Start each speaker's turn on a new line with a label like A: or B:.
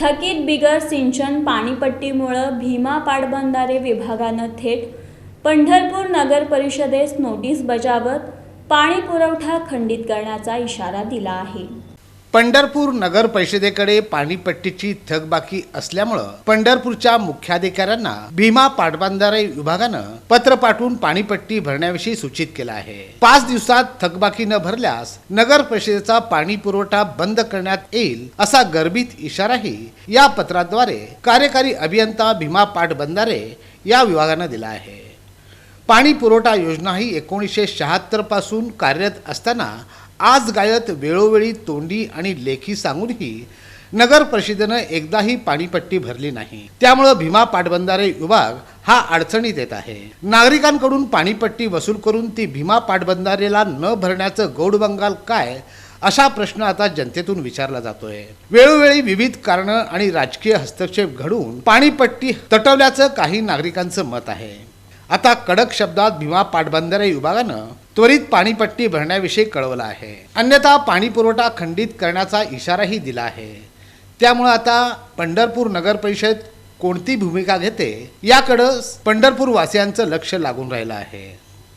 A: थकीत बिगर सिंचन पाणीपट्टीमुळं भीमा पाटबंधारे विभागानं थेट पंढरपूर नगर परिषदेस नोटीस बजावत पाणी पुरवठा खंडित करण्याचा इशारा दिला आहे.
B: पंढरपूर नगर परिषदेकडे पाणीपट्टीची थकबाकी असल्यामुळं पंढरपूरच्या मुख्याधिकाऱ्यांना भीमा पाटबंधारे विभागानं पत्र पाठवून पाणीपट्टी भरण्याविषयी सूचित केलं आहे. पाच दिवसात थकबाकी न भरल्यास नगर परिषदेचा पाणी पुरवठा बंद करण्यात येईल असा गर्भित इशाराही या पत्राद्वारे कार्यकारी अभियंता भीमा पाटबंधारे या विभागानं दिला आहे. पाणी पुरवठा योजना ही एकोणीसशे शहात्तरपासून कार्यरत असताना आज गायत वेळोवेळी तोंडी आणि लेखी सांगूनही नगर परिषदेनं एकदाही पाणीपट्टी भरली नाही. त्यामुळं भीमा पाटबंधारे विभाग हा अडचणीत येत आहे. नागरिकांकडून पाणीपट्टी वसूल करून ती भीमा पाटबंधारेला न भरण्याचं गौडबंगाल काय असा प्रश्न आता जनतेतून विचारला जातोय. वेळोवेळी विविध कारणं आणि राजकीय हस्तक्षेप घडून पाणीपट्टी तटवल्याचं काही नागरिकांचं मत आहे. आता कडक शब्दात भीमा पाटबंधारे विभागानं त्वरित पाणीपट्टी भरण्याविषयी कळवलं आहे. अन्यथा पाणी पुरवठा खंडित करण्याचा इशाराही दिला आहे. त्यामुळे आता पंढरपूर नगर परिषद कोणती भूमिका घेते याकडं पंढरपूर वासियांचं लक्ष लागून राहिलं आहे.